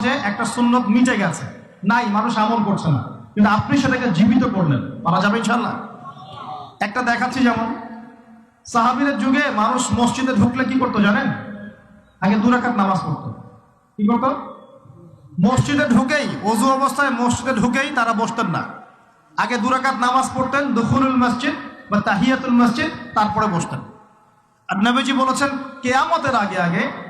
যে একটা সুন্নত মিটে গেছে। নাই, মানুষ আমল করছে না। কিন্তু আপনি সেটাকে জীবিত করলেন। পারা যাবে ইনশাল্লাহ একটা দেখাচ্ছি যেমন, সাহাবিদের যুগে মানুষ মসজিদে ঢুকলে কি করতো জানেন? আগে দুরাকাত নামাজ পড়তো। কি করতো? মসজিদে ঢুকেই, অজু অবস্থায় মসজিদে ঢুকেই তারা বসতেন না। আগে দুরাকাত নামাজ পড়তেন দুখুরুল মসজিদ বা তাহিয়াতুল মসজিদ, তারপরে বসতেন। আর নবীজি বলেছেন, কেয়ামতের আগে আগে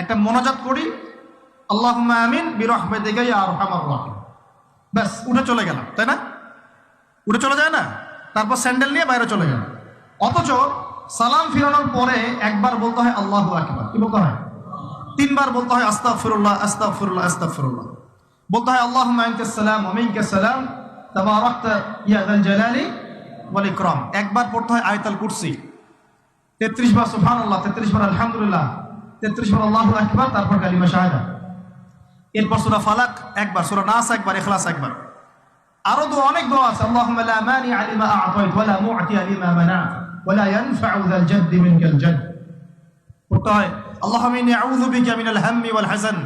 একটা মোনাজাত করি আল্লাহ আমিন বিরহমেদিগাই আর আমার রাহিম। ব্যাস, উঠে চলে গেলাম, তাই না? উঠে চলে যায় না? তারপর স্যান্ডেল নিয়ে বাইরে চলে গেল অথচ সালাম ফিরানোর পরে একবার বলতে হয়, আল্লাহ আকবার। কি বলতে হয়? তিনবার বলতে হয়, আস্তাগফিরুল্লাহ আস্তাগফিরুল্লাহ আস্তাগফিরুল্লাহ। বলতে হয় আল্লাহ সালাম ওয়া মিনকাস সালাম ইয়া যাল জালালি ওয়াল ইকরাম। একবার পড়তে হয় আয়াতুল কুরসি। 33 বার সুবহানাল্লাহ 33 বার আলহামদুলিল্লাহ। 33 বার আল্লাহু আকবার তারপর কালিমা শাহাদা এরপর সূরা ফালাক একবার সূরা নাস একবার ইখলাস একবার আরো দোয়া অনেক দোয়া আছে আল্লাহুম্মা লা মানি লিমা আ'তাইত ওয়া লা মু'তি লিমা মানা'ত ওয়া লা ইয়ানফা'ু যাল জাদ্দি মিনকাল জাdd পড়তে হয় اللهم إني أعوذ بك من الهم والحزن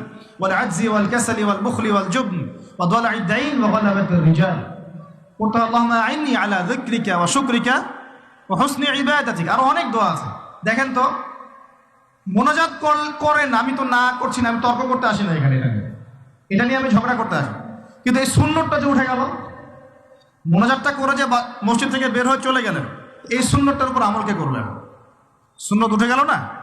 والعجز والكسل والبخل والجبن وضلع الدين وغلبة الرجال পড়তে হয় اللهم أعني على ذكرك وشكرك وحسن عبادتك আরো অনেক দোয়া আছে দেখেন তো মোনাজাত কর- করেন, আমি তো না করছি না, আমি তর্ক করতে আসি না এখানে এটা নিয়ে। এটা নিয়ে আমি ঝগড়া করতে আসি কিন্তু এই সুন্নতটা যে উঠে গেল, মনোজাতটা করে যে মসজিদ থেকে বের হয়ে চলে গেলেন, এই সুন্নতটার উপর আমলকে করলেন সুন্নত উঠে গেল না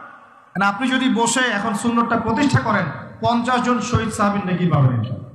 আপনি যদি বসে এখন সুন্নতটা প্রতিষ্ঠা করেন, পঞ্চাশ জন শহীদ সাহাবিন নাকি পাবেন।